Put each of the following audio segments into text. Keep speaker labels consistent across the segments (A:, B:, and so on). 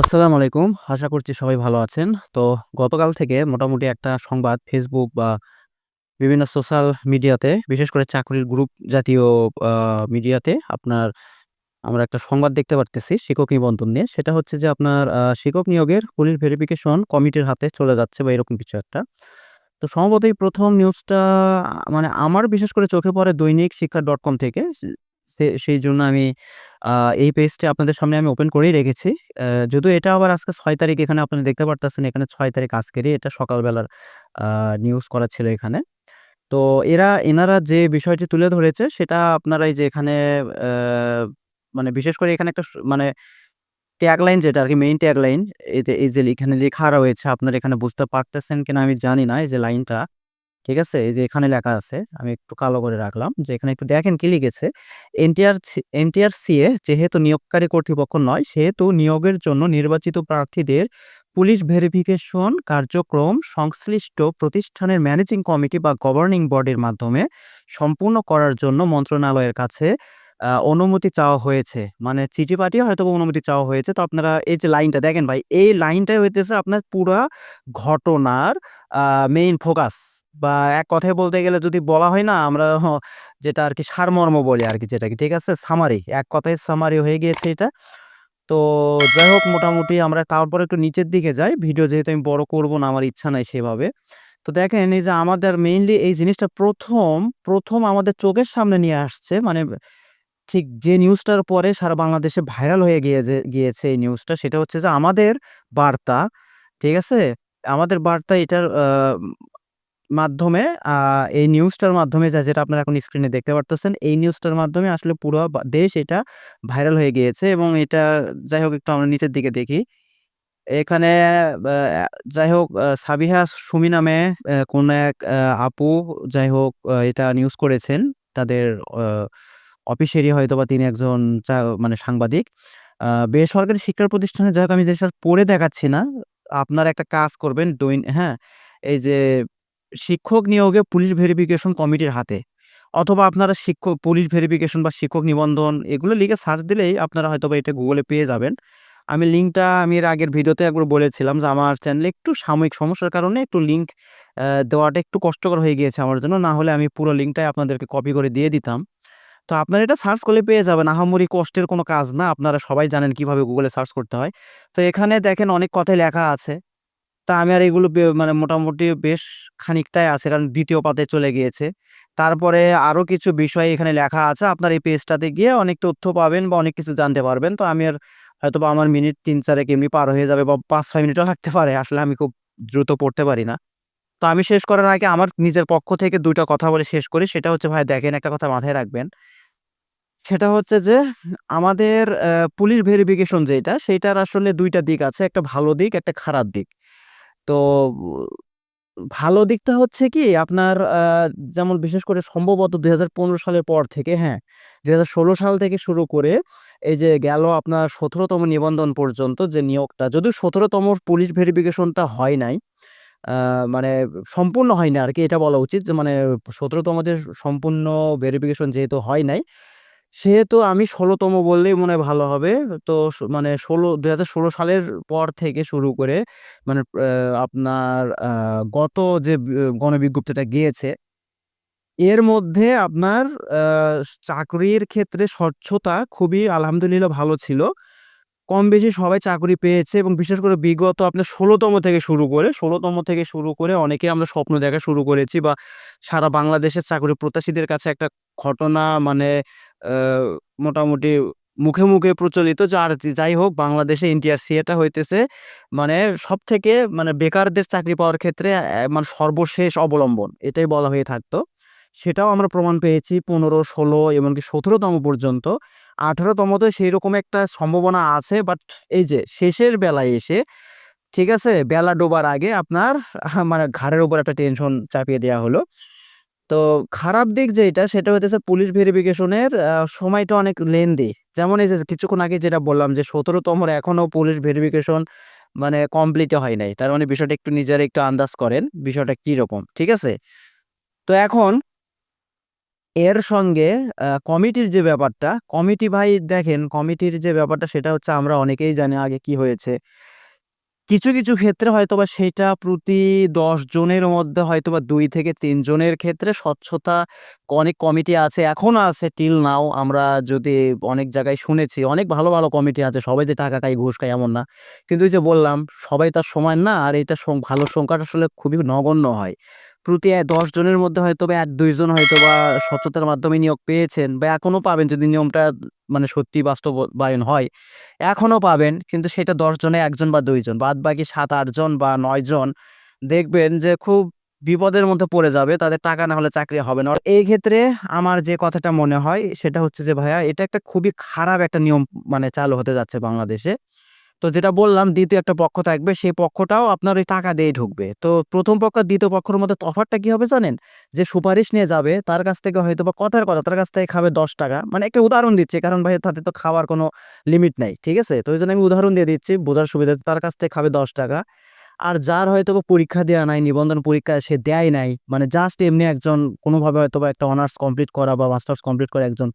A: আসসালামু আলাইকুম। আশা করছি সবাই ভালো আছেন। তো গতকাল থেকে মোটামুটি একটা সংবাদ ফেসবুক বা বিভিন্ন সোশ্যাল মিডিয়াতে বিশেষ করে চাকরির গ্রুপ জাতীয় মিডিয়াতে আপনার আমরা একটা সংবাদ দেখতে পারতেছি শিক্ষক নিবন্ধন নিয়ে। সেটা হচ্ছে যে আপনার শিক্ষক নিয়োগের পুলিশ ভেরিফিকেশন কমিটির হাতে চলে যাচ্ছে বা এরকম কিছু একটা। তো সম্ভবত এই ১ম নিউজটা মানে আমার বিশেষ করে চোখে পড়ে দৈনিক শিক্ষা ডট কম থেকে। সে সে সেইজন্য আমি এই পেজটি আপনাদের সামনে আমি ওপেন করেই রেখেছি। যদিও এটা আবার আজকে ছয় তারিখ, এখানে আপনারা দেখতে পারতেছেন এখানে ছয় তারিখ আজকেরই, এটা সকালবেলার নিউজ করা ছিল এখানে। তো এরা, এনারা যে বিষয়টি তুলে ধরেছে, সেটা আপনারা এই যে এখানে মানে বিশেষ করে এখানে একটা মানে ট্যাগলাইন যেটা আর কি মেইন ট্যাগলাইন এই যে এখানে লেখা রয়েছে, আপনারা এখানে বুঝতে পারতেছেন কিনা আমি জানি না, এই যে লাইনটা। ঠিক আছে? এই যে এখানে লেখা আছে। আমি একটু কালো করে রাখলাম। যে এখানে একটু দেখেন কি লিখেছে? এনটিআর সি এনটিআরসিএ যেহেতু নিয়োগকারী কর্তৃপক্ষ নয়, সেহেতু নিয়োগের জন্য নির্বাচিত প্রার্থীদের পুলিশ ভেরিফিকেশন কার্যক্রম সংশ্লিষ্ট প্রতিষ্ঠানের ম্যানেজিং কমিটি বা গভর্নিং বডির মাধ্যমে সম্পূর্ণ করার জন্য মন্ত্রণালয়ের কাছে অনুমতি চাওয়া হয়েছে। মানে চিঠি পাঠিয়ে হয়তোবা অনুমতি চাওয়া হয়েছে। তো আপনারা এই যে লাইনটা দেখেন ভাই এই লাইনটাই হইতেছে আপনার পুরা ঘটনার মেইন ফোকাস বা এক কথায় বলতে গেলে যদি বলা হয় না আমরা যেটা আরকি সারমর্ম বলি আরকি যেটাকে ঠিক আছে? সামারি এক কথায় সামারি হয়ে গিয়েছে এটা। তো যাই হোক মোটামুটি আমরা তারপর একটু নিচের দিকে যাই। ভিডিও যেহেতু আমি বড় করব না আমার ইচ্ছা নাই সেভাবে। তো দেখেন এই যে আমাদের মেইনলি এই জিনিসটা ১ম, ১ম আমাদের চোখের সামনে নিয়ে আসছে মানে ঠিক যে নিউজটার পরে সারা বাংলাদেশে ভাইরাল হয়ে গিয়ে গিয়েছে এই নিউজটা সেটা হচ্ছে যে আমাদের বার্তা, ঠিক আছে? আমাদের বার্তা এটার মাধ্যমে এই নিউজটার মাধ্যমে যা যেটা আপনারা এখন স্ক্রিনে দেখতে পারতেছেন এই নিউজটার মাধ্যমে আসলে পুরো দেশ এটা ভাইরাল হয়ে গিয়েছে এবং এটা যাই হোক একটু আমরা নিচের দিকে দেখি। এখানে যাই হোক সাবিহা সুমি নামে কোন এক আপু যাই হোক এটা নিউজ করেছেন। তাদের অ হয়তো বা তিনি একজন মানে সাংবাদিক। বেসরকারি শিক্ষা প্রতিষ্ঠানে যাই হোক আমি জিনিসটা পড়ে দেখাচ্ছি না। আপনারা একটা কাজ করবেন দৈন হ্যাঁ? এই যে শিক্ষক নিয়োগে পুলিশ ভেরিফিকেশন কমিটির হাতে। অথবা আপনারা শিক্ষক পুলিশ ভেরিফিকেশন বা শিক্ষক নিবন্ধন এগুলো লিখে সার্চ দিলেই আপনারা হয়তো বা এটা গুগলে পেয়ে যাবেন। আমি লিঙ্কটা, আমি এর আগের ভিডিওতে একবার বলেছিলাম যে আমার চ্যানেলে একটু সাময়িক সমস্যার কারণে একটু লিঙ্ক দেওয়াটা একটু কষ্টকর হয়ে গিয়েছে আমার জন্য। না হলে আমি পুরো লিঙ্কটাই আপনাদেরকে কপি করে দিয়ে দিতাম। তো আপনারা এটা সার্চ করলে পেয়ে যাবেন। আহামরি কষ্টের কোনো কাজ না। আপনারা সবাই জানেন কীভাবে গুগলে সার্চ করতে হয়। তো এখানে দেখেন অনেক কথাই লেখা আছে। তা আমি আর এগুলো মানে মোটামুটি বেশ খানিকটাই আছে, কারণ ২য় পাতায় চলে গিয়েছে। তারপরে আরও কিছু বিষয় এখানে লেখা আছে। আপনার এই পেজটাতে গিয়ে অনেক তথ্য পাবেন বা অনেক কিছু জানতে পারবেন। তো আমি আর হয়তো বা আমার মিনিট ৩-৪ এক এমনি পার হয়ে যাবে বা ৫-৬ মিনিটও লাগতে পারে। আসলে আমি খুব দ্রুত পড়তে পারি না। তো আমি শেষ করার আগে আমার নিজের পক্ষ থেকে ২ টা কথা বলে শেষ করি। সেটা হচ্ছে, ভাই দেখেন একটা কথা মাথায় রাখবেন। সেটা হচ্ছে যে আমাদের পুলিশ ভেরিফিকেশন যেটা সেইটার আসলে দুইটা দিক আছে। একটা ভালো দিক, একটা খারাপ দিক। তো ভালো দিকটা হচ্ছে কি আপনার যেমন বিশেষ করে সম্ভবত ২০১৫ সালের পর থেকে হ্যাঁ, ২০১৬ সাল থেকে শুরু করে এই যে গেল আপনার সতেরোতম নিবন্ধন পর্যন্ত যে নিয়োগটা যদিও সতেরোতম পুলিশ ভেরিফিকেশনটা হয় নাই। মানে সম্পূর্ণ হয় না আর কি এটা বলা উচিত যে মানে ১৭ তম যে সম্পূর্ণ ভেরিফিকেশন যেহেতু হয় নাই, সেহেতু আমি ষোলোতম বললেই মনে হয় ভালো হবে। তো মানে ১৬ ২০১৬ সালের পর থেকে শুরু করে মানে আপনার গত যে গণবিজ্ঞপ্তিটা গিয়েছে, এর মধ্যে আপনার চাকরির ক্ষেত্রে স্বচ্ছতা খুবই আলহামদুলিল্লাহ ভালো ছিল। কম বেশি সবাই চাকরি পেয়েছে এবং বিশেষ করে বিগত আপনার ষোলোতম থেকে শুরু করে ষোলোতম থেকে শুরু করে অনেকেই আমরা স্বপ্ন দেখা শুরু করেছি বা সারা বাংলাদেশের চাকরি প্রত্যাশীদের কাছে একটা ঘটনা মানে মোটামুটি মুখে, মুখে প্রচলিত যার যাই হোক বাংলাদেশে এনটিআরসি টা হইতেছে মানে সব থেকে মানে বেকারদের চাকরি পাওয়ার ক্ষেত্রে মানে সর্বশেষ অবলম্বন এটাই বলা হয়ে থাকতো। সেটাও আমরা প্রমাণ পেয়েছি ১৫, ১৬ এমনকি ১৭ তম পর্যন্ত। ১৮ সেই রকম একটা সম্ভাবনা আছে বাট এই যে শেষের বেলায় এসে, ঠিক আছে? বেলা ডোবার আগে আপনার মানে ঘাড়ের উপর একটা টেনশন চাপিয়ে দেওয়া হলো। তো খারাপ দিক যেটা সেটা হইতেছে পুলিশ ভেরিফিকেশনের সময়টা অনেক লেন্দি। যেমন এই যে কিছুক্ষণ আগে যেটা বললাম যে ১৭ তমর এখনও পুলিশ ভেরিফিকেশন মানে কমপ্লিটই হয় নাই। তার মানে বিষয়টা একটু নিজেরা একটু আন্দাজ করেন বিষয়টা কীরকম। ঠিক আছে? তো এখন এর সঙ্গে কমিটির যে ব্যাপারটা, কমিটি ভাই দেখেন কমিটির যে ব্যাপারটা সেটা হচ্ছে আমরা অনেকেই জানি আগে কি হয়েছে। কিছু, কিছু ক্ষেত্রে হয়তোবা সেইটা প্রতি ১০ জনের মধ্যে হয়তোবা দুই থেকে ৩ জনের ক্ষেত্রে স্বচ্ছতা অনেক কমিটি আছে, এখনও আছে টিল নাও আমরা যদি অনেক জায়গায় শুনেছি, অনেক ভালো, ভালো কমিটি আছে। সবাই যে টাকা খায়, ঘুষ খায় এমন না। কিন্তু ওই যে বললাম সবাই তার সমান না। আর এটা ভালো সংখ্যাটা আসলে খুবই নগণ্য হয়। প্রতি ১০ জনের মধ্যে হয়তোবা ১-২ জন হয়তোবা স্বচ্ছতার মাধ্যমে নিয়োগ পেয়েছেন বা এখনও পাবেন যদি নিয়মটা মানে সত্যি বাস্তবায়ন হয়। এখনও পাবেন, কিন্তু সেটা ১০ জনে একজন বা ২ জন। বাদবাকি সাত আটজন বা ৯ জন দেখবেন যে খুব বিপদের মধ্যে পড়ে যাবে। তাদের টাকা না হলে চাকরি হবে না। এই ক্ষেত্রে আমার যে কথাটা মনে হয় সেটা হচ্ছে যে, ভাইয়া, এটা একটা খুবই খারাপ একটা নিয়ম মানে চালু হতে যাচ্ছে বাংলাদেশে। তো যেটা বললাম, দ্বিতীয় একটা পক্ষ থাকবে, সেই পক্ষটাও আপনার ওই টাকা দিয়ে ঢুকবে। তো প্রথম পক্ষ আর দ্বিতীয় পক্ষের মধ্যে তফাৎটা কি হবে জানেন? যে সুপারিশ নিয়ে যাবে, তার কাছ থেকে হয়তো বা কথার কথা, তার কাছ থেকে খাবে ৳১০ মানে একটা উদাহরণ দিচ্ছে, কারণ ভাই তাতে তো খাওয়ার কোনো লিমিট নাই। ঠিক আছে? তো ওই জন্য আমি উদাহরণ দিয়ে দিচ্ছি, বোঝার সুবিধা তার কাছ থেকে খাবে ৳১০ আর যার হয়তো পরীক্ষা দেওয়া নাই, নিবন্ধন পরীক্ষা সে দেয় নাই। মানে জাস্ট এমনি একজন কোনোভাবে হয়তোবা একটা অনার্স কমপ্লিট করা বা মাস্টার্স কমপ্লিট করা একজন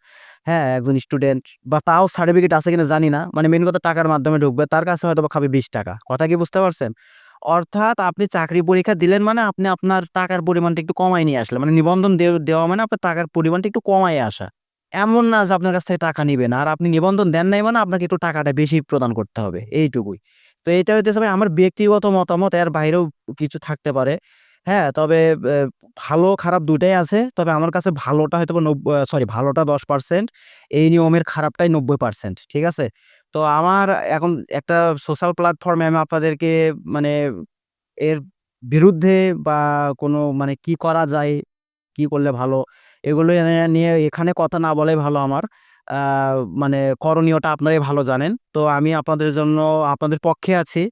A: হ্যাঁ, একজন স্টুডেন্ট বা তাও সার্টিফিকেট আছে কিনা জানি না। মানে মেন কথা টাকার মাধ্যমে ঢুকবে। তার কাছে হয়তোবা খাবে ৳২০ কথা কি বুঝতে পারছেন? অর্থাৎ আপনি চাকরি পরীক্ষা দিলেন মানে আপনি আপনার টাকার পরিমাণটা একটু কমায় নিয়ে আসলেন। মানে নিবন্ধন দেওয়া মানে আপনার টাকার পরিমাণটা একটু কমায় আসা। এমন না যে আপনার কাছ থেকে টাকা নিবে না। আর আপনি নিবন্ধন দেন নাই মানে আপনাকে একটু টাকাটা বেশি প্রদান করতে হবে। এইটুকুই। তো এটা হইতেছে ভাই আমার ব্যক্তিগত মতামত এর বাইরেও কিছু থাকতে পারে। হ্যাঁ, তবে ভালো খারাপ ২ টাই আছে। তবে আমার কাছে ভালোটা হয়তো সরি ভালোটা ১০% এই নিয়মের খারাপটাই ৯০% ঠিক আছে? তো আমার এখন একটা সোশ্যাল প্ল্যাটফর্মে আমি আপনাদেরকে মানে এর বিরুদ্ধে বা কোনো মানে কি করা যায়, কি করলে ভালো এগুলো নিয়ে এখানে কথা না বলাই ভালো আমার। মানে করণীয়টা আপনারাই ভালো জানেন। তো আমি আপনাদের জন্য আপনাদের পক্ষে আছি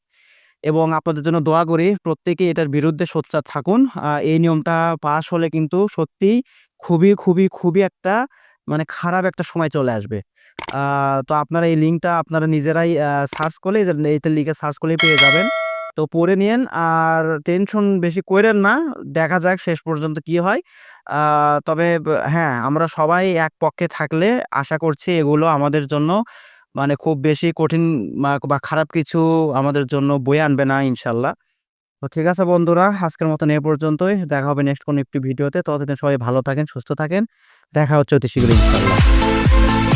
A: এবং আপনাদের জন্য দোয়া করি প্রত্যেকেই এটার বিরুদ্ধে সোচ্চার থাকুন। এই নিয়মটা পাশ হলে কিন্তু সত্যিই খুবই, খুবই, খুবই একটা মানে খারাপ একটা সময় চলে আসবে। তো আপনারা এই লিঙ্কটা আপনারা নিজেরাই সার্চ করলে এইটা লিখে সার্চ করলেই পেয়ে যাবেন। তো পড়ে নিয়েন আর টেনশন বেশি কইরেন না। দেখা যাক শেষ পর্যন্ত কি হয়। তবে হ্যাঁ, আমরা সবাই এক পক্ষে থাকলে আশা করছি এগুলো আমাদের জন্য মানে খুব বেশি কঠিন বা খারাপ কিছু আমাদের জন্য বয়ে আনবে না ইনশাল্লাহ তো ঠিক আছে বন্ধুরা আজকের মতন এ পর্যন্তই। দেখা হবে নেক্সট কোনো একটি ভিডিওতে। ততদিন সবাই ভালো থাকেন, সুস্থ থাকেন। দেখা হচ্ছে অতি শীঘ্রই ইনশাআল্লাহ।